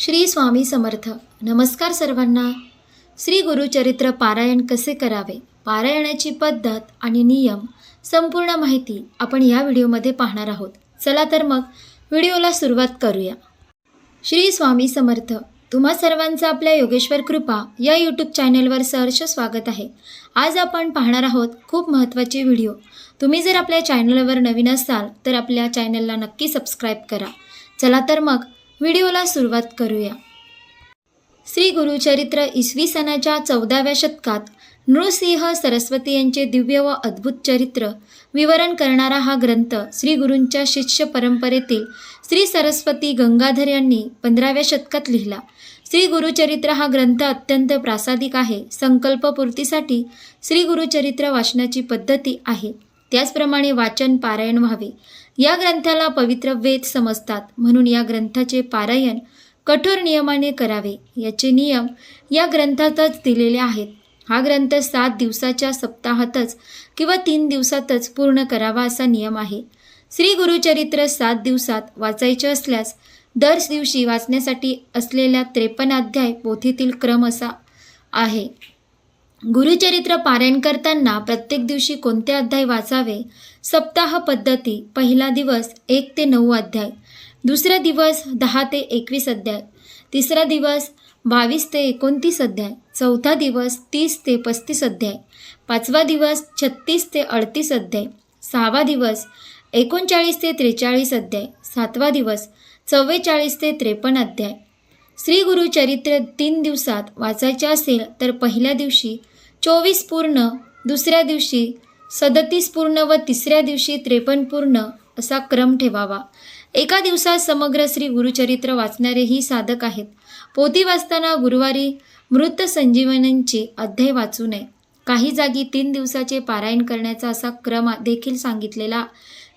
श्री स्वामी समर्थ. नमस्कार सर्वांना. श्री गुरुचरित्र पारायण कसे करावे? पारायणाची पद्धत आणि नियम संपूर्ण माहिती आपण या व्हिडिओमध्ये पाहणार आहोत. चला तर मग व्हिडिओला सुरुवात करूया. श्री स्वामी समर्थ. तुम्हा सर्वांचं आपल्या योगेश्वर कृपा या यूट्यूब चॅनलवर सहर्ष स्वागत आहे. आज आपण पाहणार आहोत खूप महत्त्वाचे व्हिडिओ. तुम्ही जर आपल्या चॅनलवर नवीन असाल तर आपल्या चॅनलला नक्की सबस्क्राईब करा. चला तर मग व्हिडिओला सुरुवात करूया. श्री गुरुचरित्र इसवी सनाच्या चौदाव्या शतकात नृसिंह सरस्वती यांचे दिव्य व अद्भुत चरित्र विवरण करणारा हा ग्रंथ श्री गुरूंच्या शिष्य परंपरेतील श्री सरस्वती गंगाधर यांनी पंधराव्या शतकात लिहिला. श्री गुरुचरित्र हा ग्रंथ अत्यंत प्रासादिक आहे. संकल्पपूर्तीसाठी श्री गुरुचरित्र वाचनाची पद्धती आहे. त्याचप्रमाणे वाचन पारायण व्हावे. या ग्रंथाला पवित्र वेद समजतात. म्हणून या ग्रंथाचे पारायण कठोर नियमाने करावे. याचे नियम या ग्रंथातच दिलेले आहेत. हा ग्रंथ सात दिवसाच्या सप्ताहातच किंवा तीन दिवसातच पूर्ण करावा असा नियम आहे. श्री गुरुचरित्र सात दिवसात वाचायचे असल्यास दर दिवशी वाचण्यासाठी असलेल्या त्रेपन्न अध्याय पोथीतील क्रम असा आहे. गुरुचरित्र पारायण करताना प्रत्येक दिवशी कोणते अध्याय वाचावे? सप्ताह पद्धती पहिला दिवस एक ते नऊ अध्याय. दुसरा दिवस दहा ते एकवीस अध्याय. तिसरा दिवस बावीस ते एकोणतीस अध्याय. चौथा दिवस तीस ते पस्तीस अध्याय. पाचवा दिवस छत्तीस ते अडतीस अध्याय. सहावा दिवस एकोणचाळीस ते त्रेचाळीस अध्याय. सातवा दिवस चव्वेचाळीस ते त्रेपन्न अध्याय. श्री गुरुचरित्र तीन दिवसात वाचायचे असेल तर पहिल्या दिवशी चोवीस पूर्ण दुसऱ्या दिवशी सदतीस पूर्ण व तिसऱ्या दिवशी त्रेपन्न पूर्ण असा क्रम ठेवावा. एका दिवसात समग्र श्री गुरुचरित्र वाचणारेही साधक आहेत. पोती वाचताना गुरुवारी मृत संजीवनींचे अध्याय वाचू नये. काही जागी तीन दिवसाचे पारायण करण्याचा असा क्रम देखील सांगितलेला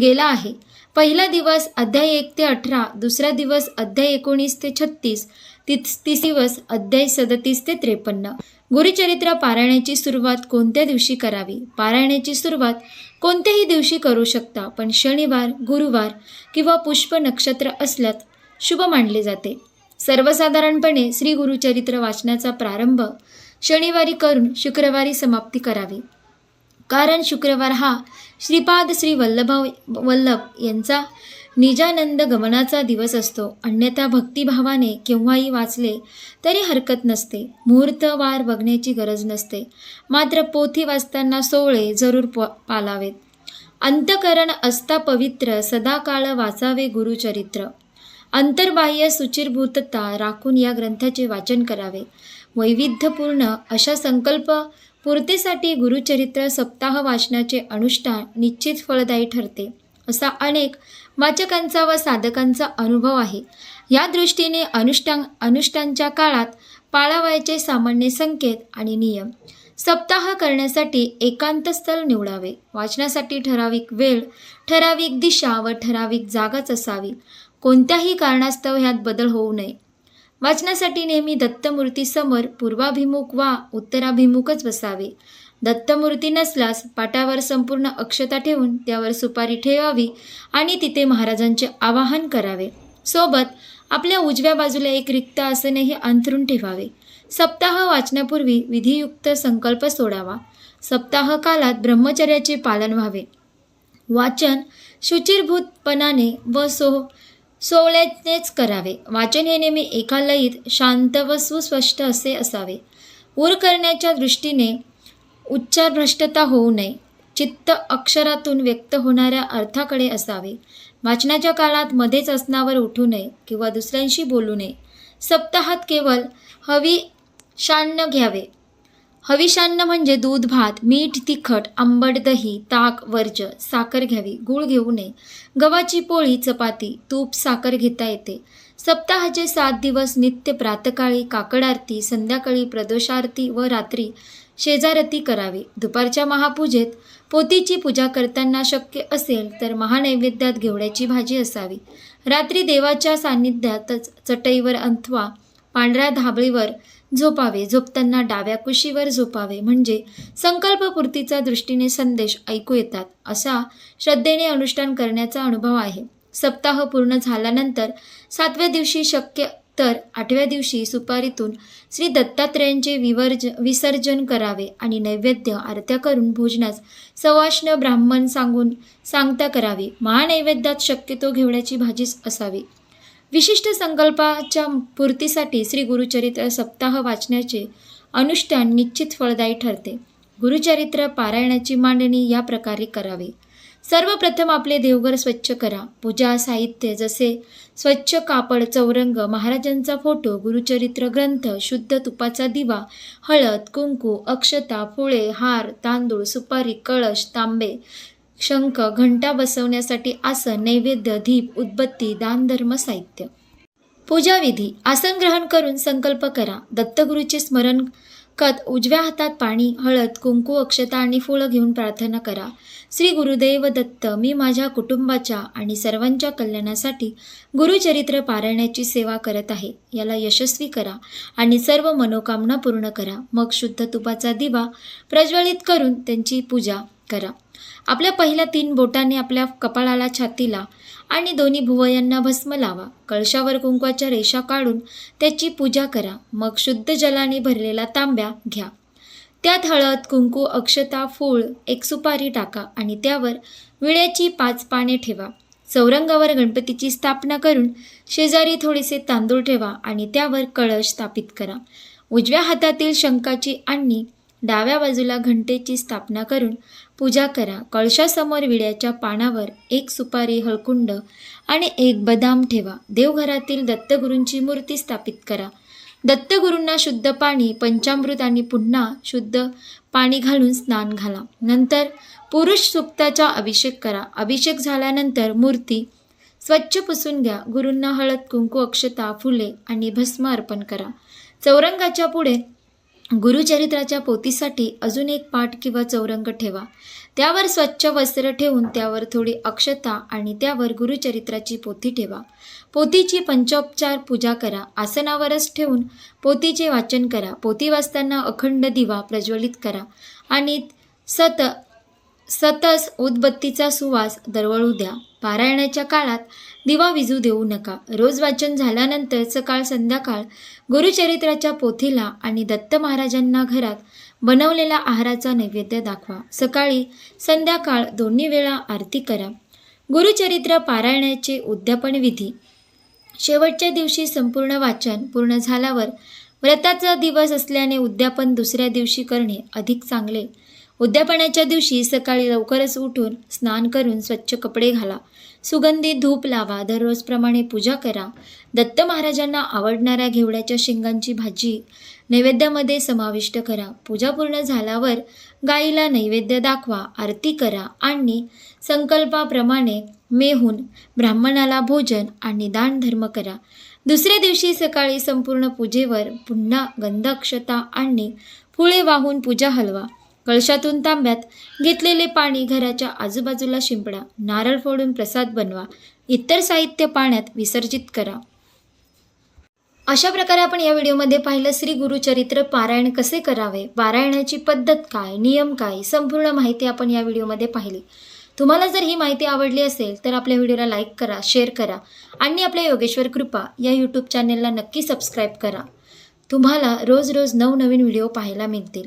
गेला आहे. पहिला दिवस अध्याय एक ते अठरा दुसरा दिवस अध्याय एकोणीस ते छत्तीस तिस तीस दिवस अध्याय सदतीस ते त्रेपन्न. गुरुचरित्र पारायणाची सुरुवात कोणत्या दिवशी करावी? पारायणाची सुरुवात कोणत्याही दिवशी करू शकता पण शनिवार गुरुवार किंवा पुष्प नक्षत्र असल्यात शुभ मानले जाते. सर्वसाधारणपणे श्री गुरुचरित्र वाचनाचा प्रारंभ शनिवारी करून शुक्रवारी समाप्ती करावी. कारण शुक्रवार हा श्रीपाद श्री वल्लभाव वल्लभ यांचा निजानंद गमनाचा दिवस असतो. अन्यथा भक्तिभावाने केव्हाही वाचले तरी हरकत नसते. मुहूर्तवार बघण्याची गरज नसते. मात्र पोथी वाचताना सोहळे जरूर प पालावेत. अंतकरण असता पवित्र सदाकाळ वाचावे गुरुचरित्र. अंतर्बाह्य सुचिरभूतता राखून या ग्रंथाचे वाचन करावे. वैविध्यपूर्ण अशा संकल्प पूर्तीसाठी गुरुचरित्र सप्ताह वाचनाचे अनुष्ठान निश्चित फळदायी ठरते. असा अनेक वाचकांचा व साधकांचा अनुभव आहे. या दृष्टीने अनुष्ठान अनुष्ठानच्या काळात पाळावयाचे सामान्य संकेत आणि नियम. सप्ताह करण्यासाठी एकांत स्थळ निवडावे. वाचनासाठी ठराविक वेळ ठराविक दिशा व ठराविक जागाच असावी. कोणत्याही कारणास्तव ह्यात बदल होऊ नये. वाचनासाठी नेहमी दत्तमूर्ती समोर पूर्वाभिमुख वा उत्तराभिमुखच बसावे. दत्तमूर्ती नसल्यास पाटावर संपूर्ण अक्षता ठेवून त्यावर सुपारी ठेवावी आणि तिथे महाराजांचे आवाहन करावे. सोबत आपल्या उजव्या बाजूला एक रिक्त आसनही अंथरून ठेवावे. सप्ताह वाचनापूर्वी विधियुक्त संकल्प सोडावा. सप्ताह कालात ब्रह्मचर्याचे पालन व्हावे. वाचन शुचिरभूतपणाने व सो सोवळ्यानेच करावे. वाचन हे नेहमी एका लयीत शांत व सुस्पष्ट असे असावे. ऊर करण्याच्या दृष्टीने उच्चारभ्रष्टता होऊ नये. चित्त अक्षरातून व्यक्त होणाऱ्या अर्थाकडे असावे. वाचनाच्या काळात मध्येच असनावर उठू नये किंवा दुसऱ्यांशी बोलू नये. सप्ताहात केवळ हवी शान्न घ्यावे. हविषान्न म्हणजे दूध भात मीठ तिखट आंबट दही ताक वर्ज साखर घ्यावी गूळ घेऊ नये. गव्हाची पोळी चपाती तूप साखर घेता येते. सप्ताहाचे सात दिवस नित्य प्रातकाळी काकड आरती संध्याकाळी प्रदोषारती व रात्री शेजारती करावी. दुपारच्या महापूजेत पोतीची पूजा करताना शक्य असेल तर महानैवेद्यात घेवड्याची भाजी असावी. रात्री देवाच्या सान्निध्यातच चटईवर अंथवा पांढऱ्या धाबळीवर झोपावे झोपताना डाव्या कुशीवर झोपावे म्हणजे संकल्पपूर्तीचा दृष्टीने संदेश ऐकू येतात असा श्रद्धेने अनुष्ठान करण्याचा अनुभव आहे. सप्ताह पूर्ण झाल्यानंतर सातव्या दिवशी शक्य तर आठव्या दिवशी सुपारीतून श्री दत्तात्रेयांचे विवर्ज विसर्जन करावे आणि नैवेद्य आरत्या करून भोजनास सवाष्ण ब्राह्मण सांगून सांगता करावी. महानैवेद्यात शक्यतो घेवड्याची भाजीच असावी. विशिष्ट संकल्पाच्या पूर्तीसाठी श्री गुरुचरित्र सप्ताह वाचण्याचे अनुष्ठान निश्चित फळदायी ठरते. गुरुचरित्र पारायणाची मांडणी या प्रकारे करावी. सर्वप्रथम आपले देवघर स्वच्छ करा. पूजा साहित्य जसे स्वच्छ कापड चौरंग महाराजांचा फोटो गुरुचरित्र ग्रंथ शुद्ध तुपाचा दिवा हळद कुंकू अक्षता फुळे हार तांदूळ सुपारी कळश तांबे शंख घंटा बसवण्यासाठी आसन नैवेद्य दीप उदबत्ती दानधर्म साहित्य. पूजाविधी आसन ग्रहण करून संकल्प करा. दत्तगुरूचे स्मरण कत उजव्या हातात पाणी हळद कुंकू अक्षता आणि फुलं घेऊन प्रार्थना करा. श्री गुरुदेव दत्त मी माझ्या कुटुंबाच्या आणि सर्वांच्या कल्याणासाठी गुरुचरित्र पारायणाची सेवा करत आहे. याला यशस्वी करा आणि सर्व मनोकामना पूर्ण करा. मग शुद्ध तुपाचा दिवा प्रज्वलित करून त्यांची पूजा करा. आपल्या पहिल्या तीन बोटाने आपल्या कपाळाला छातीला आणि दोन्ही भुवयांना भस्म लावा. कळशावर कुंकवाच्या रेषा काढून त्याची पूजा करा. मग शुद्ध जलाने भरलेला तांब्या घ्या. त्यात हळद कुंकू अक्षता फूळ एक सुपारी टाका आणि त्यावर विड्याची पाच पाने ठेवा. चौरंगावर गणपतीची स्थापना करून शेजारी थोडेसे तांदूळ ठेवा आणि त्यावर कळश स्थापित करा. उजव्या हातातील शंखाची आणि डाव्या बाजूला घंटेची स्थापना करून पूजा करा. कळशासमोर विड्याच्या पानावर एक सुपारी हळकुंड आणि एक बदाम ठेवा. देवघरातील दत्तगुरूंची मूर्ती स्थापित करा. दत्तगुरूंना शुद्ध पाणी पंचामृत आणि पुन्हा शुद्ध पाणी घालून स्नान घाला. नंतर पुरुष सुक्ताचा अभिषेक करा. अभिषेक झाल्यानंतर मूर्ती स्वच्छ पुसून घ्या. गुरूंना हळद कुंकू अक्षता फुले आणि भस्म अर्पण करा. चौरंगाच्या पुढे गुरुचरित्राच्या पोतीसाठी अजून एक पाठ किंवा चौरंग ठेवा. त्यावर स्वच्छ वस्त्र ठेवून त्यावर थोडी अक्षता आणि त्यावर गुरुचरित्राची पोथी ठेवा. पोथीची पंचोपचार पूजा करा आसनावरच ठेवून पोथीचे वाचन करा पोथी वाचताना अखंड दिवा प्रज्वलित करा आणि सत सतस उदबत्तीचा सुवास दरवळू द्या. पारायणाच्या काळात दिवा विजू देऊ नका. रोज वाचन झाल्यानंतर सकाळ संध्याकाळ गुरुचरित्राच्या पोथीला आणि दत्त महाराजांना घरात बनवलेला आहाराचा नैवेद्य दाखवा. सकाळी संध्याकाळ दोन्ही वेळा आरती करा. गुरुचरित्र पारायणाचे उद्यापन विधी. शेवटच्या दिवशी संपूर्ण वाचन पूर्ण झाल्यावर व्रताचा दिवस असल्याने उद्यापन दुसऱ्या दिवशी करणे अधिक चांगले. उद्यापनाच्या दिवशी सकाळी लवकरच उठून स्नान करून स्वच्छ कपडे घाला. सुगंधित धूप लावा. दररोजप्रमाणे पूजा करा. दत्त महाराजांना आवडणाऱ्या घेवड्याच्या शेंगांची भाजी नैवेद्यामध्ये समाविष्ट करा. पूजा पूर्ण झाल्यावर गाईला नैवेद्य दाखवा आरती करा आणि संकल्पाप्रमाणे मेहून ब्राह्मणाला भोजन आणि दानधर्म करा. दुसऱ्या दिवशी सकाळी संपूर्ण पूजेवर पुन्हा गंधक्षता आणि फुले वाहून पूजा हलवा. कळशातून तांब्यात घेतलेले पाणी घराच्या आजूबाजूला शिंपडा नारळ फोडून प्रसाद बनवा इतर साहित्य पाण्यात विसर्जित करा. अशा प्रकारे आपण या व्हिडिओमध्ये पाहिलं श्री गुरुचरित्र पारायण कसे करावे पारायणाची पद्धत काय नियम काय संपूर्ण माहिती आपण या व्हिडिओमध्ये पाहिली. तुम्हाला जर ही माहिती आवडली असेल तर आपल्या व्हिडिओला लाईक करा शेअर करा आणि आपल्या योगेश्वर कृपा या यूट्यूब चॅनेलला नक्की सबस्क्राईब करा. तुम्हाला रोज रोज नवनवीन व्हिडिओ पाहायला मिळतील.